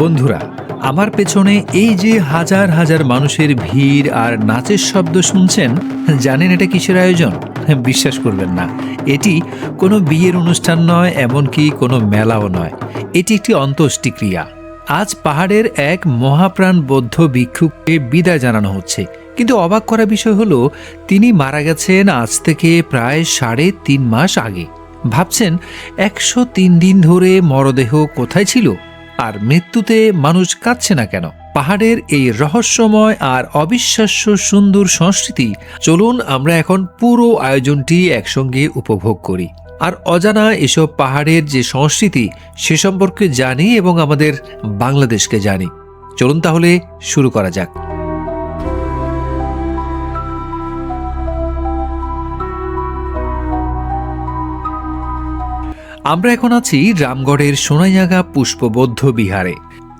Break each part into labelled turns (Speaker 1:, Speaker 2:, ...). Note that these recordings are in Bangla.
Speaker 1: বন্ধুরা, আমার পেছনে এই যে হাজার হাজার মানুষের ভিড় আর নাচের শব্দ শুনছেন, জানেন এটা কিসের আয়োজন? বিশ্বাস করবেন না। এটি কোনো বিয়ের অনুষ্ঠান নয়, এমনকি কোনো মেলাও নয়। এটি একটি অন্ত্যেষ্টিক্রিয়া। আজ পাহাড়ের এক মহাপ্রাণ বৌদ্ধ ভিক্ষুককে বিদায় জানানো হচ্ছে। কিন্তু অবাক করা বিষয় হলো, তিনি মারা গেছেন আজ থেকে প্রায় সাড়ে তিন মাস আগে। ভাবছেন, একশো তিন দিন ধরে মরদেহ কোথায় ছিল? আর মৃত্যুতে মানুষ কাঁদছে না কেন? পাহাড়ের এই রহস্যময় আর অবিশ্বাস্য সুন্দর সংস্কৃতি, চলুন আমরা এখন পুরো আয়োজনটি একসঙ্গে উপভোগ করি। আর অজানা এসব পাহাড়ের যে সংস্কৃতি, সে সম্পর্কে জানি এবং আমাদের বাংলাদেশকে জানি। চলুন তাহলে শুরু করা যাক। আমরা এখন আছি রামগড়ের সোনাইয়াগা পুষ্পবদ্ধ বিহারে।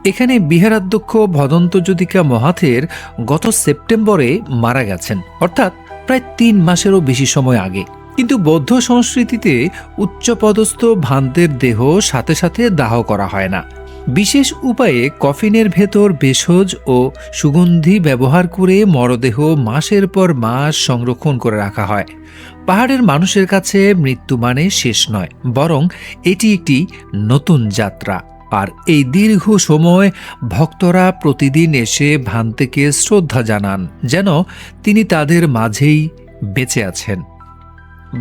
Speaker 1: এখানে বিহারাধ্যক্ষ ভদন্ত জ্যোতিকা মহাথের গত সেপ্টেম্বরে মারা গেছেন, অর্থাৎ প্রায় তিন মাসেরও বেশি সময় আগে। কিন্তু বৌদ্ধ সংস্কৃতিতে উচ্চপদস্থ ভান্তের দেহ সাথে সাথে দাহ করা হয় না। বিশেষ উপায়ে কফিনের ভেতর ভেষজ ও সুগন্ধি ব্যবহার করে মরদেহ মাসের পর মাস সংরক্ষণ করে রাখা হয়। পাহাড়ের মানুষের কাছে মৃত্যু মানে শেষ নয়, বরং এটি একটি নতুন যাত্রা। আর এই দীর্ঘ সময় ভক্তরা প্রতিদিন এসে ভান্তেকে শ্রদ্ধা জানান, যেন তিনি তাদের মাঝেই বেঁচে আছেন।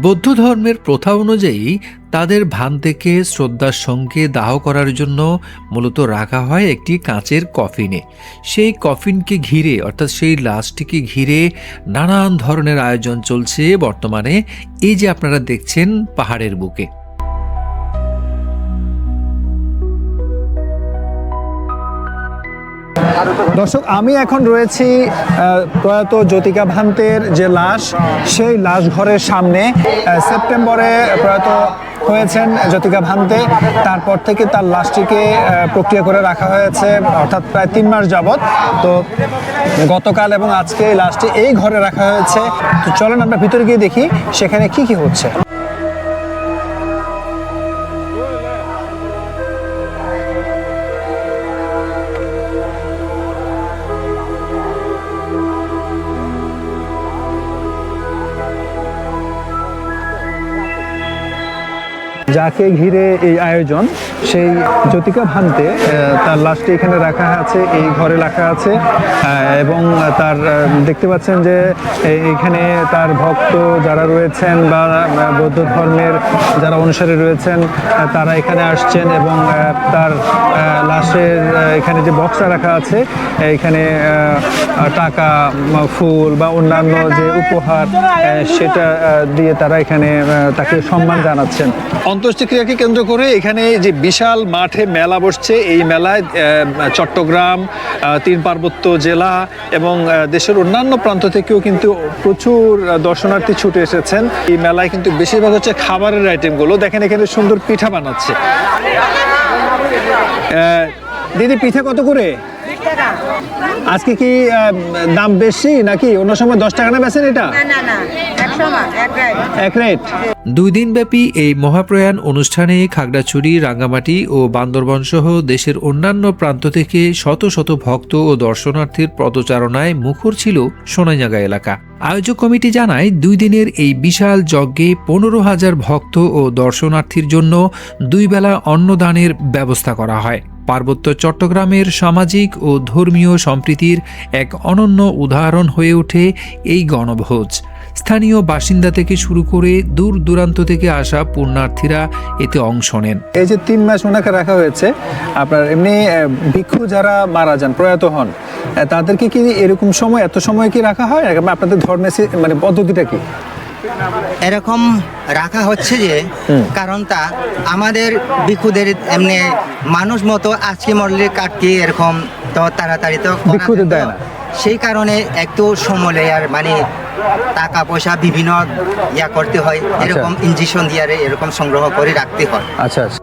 Speaker 1: বৌদ্ধ ধর্মের প্রথা অনুযায়ী তাদের ভান্তেকে শ্রদ্ধার সঙ্গে দাহ করার জন্য মূলত রাখা হয় একটি কাঁচের কফিনে। সেই কফিনকে ঘিরে, অর্থাৎ সেই লাশটিকে ঘিরে নানান ধরনের আয়োজন চলছে বর্তমানে। এই যে আপনারা দেখছেন পাহাড়ের বুকে।
Speaker 2: দর্শক, আমি এখন রয়েছি প্রয়াত জ্যোতিকা ভান্তের যে লাশ, সেই লাশ ঘরের সামনে সেপ্টেম্বরে প্রয়াত হয়েছেন জ্যোতিকা ভান্তে। তারপর থেকে তার লাশটিকে প্রক্রিয়া করে রাখা হয়েছে, অর্থাৎ প্রায় তিন মাস যাবৎ। তো গতকাল এবং আজকে এই লাশটি এই ঘরে রাখা হয়েছে। চলেন আমরা ভিতরে গিয়ে দেখি, সেখানে কি কি হচ্ছে। যাকে ঘিরে এই আয়োজন, সেই জ্যোতিকা ভান্তে তার লাশটি এখানে রাখা আছে, এই ঘরে রাখা আছে এবং তার দেখতে পাচ্ছেন যে এখানে তার ভক্ত যারা রয়েছেন বা বৌদ্ধ ধর্মের যারা অনুসারী রয়েছেন তারা এখানে আসছেন এবং তার লাশের এখানে যে বক্সটা রাখা আছে, এখানে টাকা, ফুল বা অন্যান্য যে উপহার সেটা দিয়ে তারা এখানে তাকে সম্মান জানাচ্ছেন। অন্ত্যেষ্টিক্রিয়াকে কেন্দ্র করে এখানে যে বিশাল মাঠে মেলা বসছে, এই মেলায় চট্টগ্রাম তিন পার্বত্য জেলা এবং দেশের অন্যান্য প্রান্ত থেকেও কিন্তু প্রচুর দর্শনার্থী ছুটে এসেছেন। এই মেলায় কিন্তু বেশিরভাগ হচ্ছে খাবারের আইটেমগুলো দেখেন এখানে সুন্দর পিঠা বানাচ্ছে। দিদি, পিঠা কত করে? আজকে কি দাম বেশি নাকি? অন্য সময় দশ টাকা না বেছেন এটা?
Speaker 3: এক
Speaker 2: রেট
Speaker 1: দুই দিনব্যাপী এই মহাপ্রয়াণ অনুষ্ঠানে খাগড়াছড়ি রাঙ্গামাটি ও বান্দরবন সহ দেশের অন্যান্য প্রান্ত থেকে শত শত ভক্ত ও দর্শনার্থীর পদচারণায় মুখর ছিল সোনাইজাগা এলাকা। আয়োজক কমিটি জানায় দুই দিনের এই বিশাল যজ্ঞে পনেরো হাজার ভক্ত ও দর্শনার্থীর জন্য দুই বেলা অন্নদানের ব্যবস্থা করা হয়। পার্বত্য চট্টগ্রামের সামাজিক ও ধর্মীয় সম্প্রীতির এক অনন্য উদাহরণ হয়ে ওঠে এই গণভোজ। স্থানীয় বাসিন্দা থেকে শুরু করে দূর দূরান্ত থেকে আসা পুণ্যার্থীরা এতে অংশ নেন।
Speaker 2: এই যে তিন মাস ওনাকে রাখা হয়েছে আপনার এমনি ভিক্ষু যারা মারা যান প্রয়াত হন তাদেরকে কি এরকম সময় এত সময় কি রাখা হয়? আপনাদের ধর্মে সে- মানে পদ্ধতিটা কি?
Speaker 4: এরকম রাখা হচ্ছে যে কারণ তা আমাদের ভিক্ষুদের এমনি মানুষ মতো আজকে মরলে কাটকে এরকম তো তাড়াতাড়ি তো করা
Speaker 2: ভিক্ষুদের দেয় না।
Speaker 4: সেই কারণে একটু সময় আর মানে টাকা পয়সা বিভিন্ন ইয়া করতে হয় এরকম ইঞ্জেকশন দিয়ে এরকম সংগ্রহ করে রাখতে হয়।
Speaker 2: আচ্ছা আচ্ছা।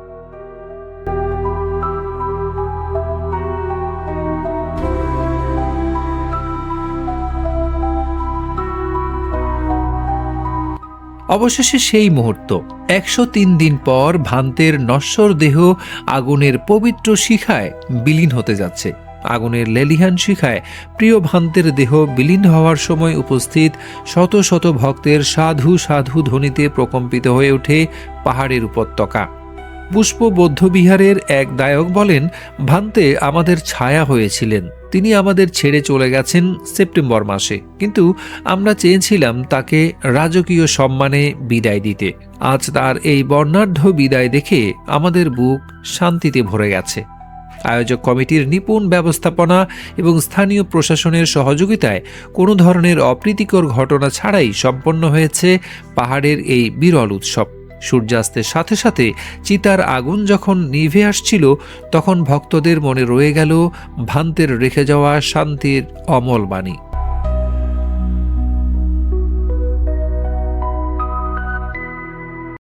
Speaker 1: অবশেষে সেই মুহূর্ত একশো তিন দিন পর ভান্তের নশ্বর দেহ আগুনের পবিত্র শিখায় বিলীন হতে যাচ্ছে। আগুনের লেলিহান শিখায়। প্রিয় ভান্তের দেহ বিলীন হওয়ার সময় উপস্থিত শত শত ভক্তের সাধু সাধু ধ্বনিতে প্রকম্পিত হয়ে ওঠে পাহাড়ের উপত্যকা। পুষ্প বৌদ্ধবিহারের এক দায়ক বলেন, ভান্তে আমাদের ছায়া হয়েছিলেন। তিনি আমাদের ছেড়ে চলে গেছেন সেপ্টেম্বর মাসে। কিন্তু আমরা চেয়েছিলাম তাকে রাজকীয় সম্মানে বিদায় দিতে। আজ তার এই বর্ণাঢ্য বিদায় দেখে আমাদের বুক শান্তিতে ভরে গেছে। আয়োজক কমিটির নিপুণ ব্যবস্থাপনা এবং স্থানীয় প্রশাসনের সহযোগিতায় কোনো ধরনের অপ্রীতিকর ঘটনা ছাড়াই সম্পন্ন হয়েছে পাহাড়ের এই বিরল উৎসব। সূর্যাস্তের সাথে সাথে চিতার আগুন যখন নিভে আসছিল, তখন ভক্তদের মনে রয়ে গেল ভান্তের রেখে যাওয়া শান্তির অমল বাণী।